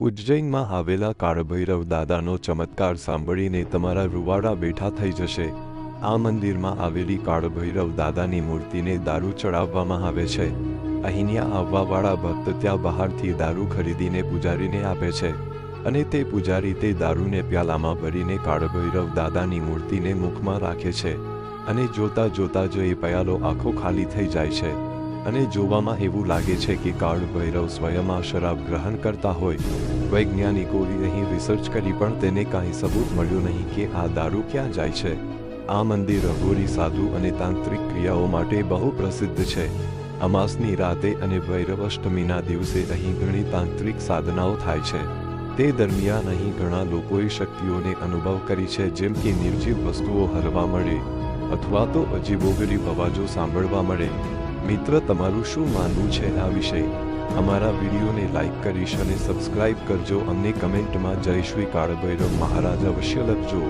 ઉજ્જૈનમાં આવેલા કાળભૈરવ દાદાનો ચમત્કાર સાંભળીને તમારા રૂવાડા બેઠા થઈ જશે. આ મંદિરમાં આવેલી કાળભૈરવ દાદાની મૂર્તિને દારૂ ચડાવવામાં આવે છે. અહીંયા આવવાવાળા ભક્ત ત્યાં બહારથી દારૂ ખરીદીને પૂજારીને આપે છે અને તે પૂજારી તે દારૂને પ્યાલામાં ભરીને કાળભૈરવ દાદાની મૂર્તિને મુખમાં રાખે છે અને જોતા જોતા જ એ પ્યાલો આખો ખાલી થઈ જાય છે. અને જોવામાં એવું લાગે છે કે કાળ ભૈરવ સ્વયં શરાબ ગ્રહણ કરતા હોય. વૈજ્ઞાનિકોએ અહીં રિસર્ચ કરી પણ તેને કાંઈ સબૂત મળ્યું નહીં કે આ દારૂ ક્યાં જાય છે. આ મંદિર અઘોરી, સાધુ અને તાંત્રિક ક્રિયાઓ માટે બહુ પ્રસિદ્ધ છે. અમાસની રાતે અને ભૈરવ અષ્ટમીના દિવસે અહીં ઘણી તાંત્રિક સાધનાઓ થાય છે. તે દરમિયાન અહીં ઘણા લોકોએ શક્તિઓને અનુભવ કરી છે જેમ કે નિર્જીવ વસ્તુઓ હરવા મળે, અથવા તો અજીબોગરી અવાજો સાંભળવા મળે. મિત્ર, તમારું શું માનવું છે આ વિશે? અમારા વિડીયોને લાઇક કરીશ અને સબસ્ક્રાઇબ કરજો અમને કમેન્ટમાં જય શ્રી કાળભૈરવ મહારાજ અવશ્ય લખજો.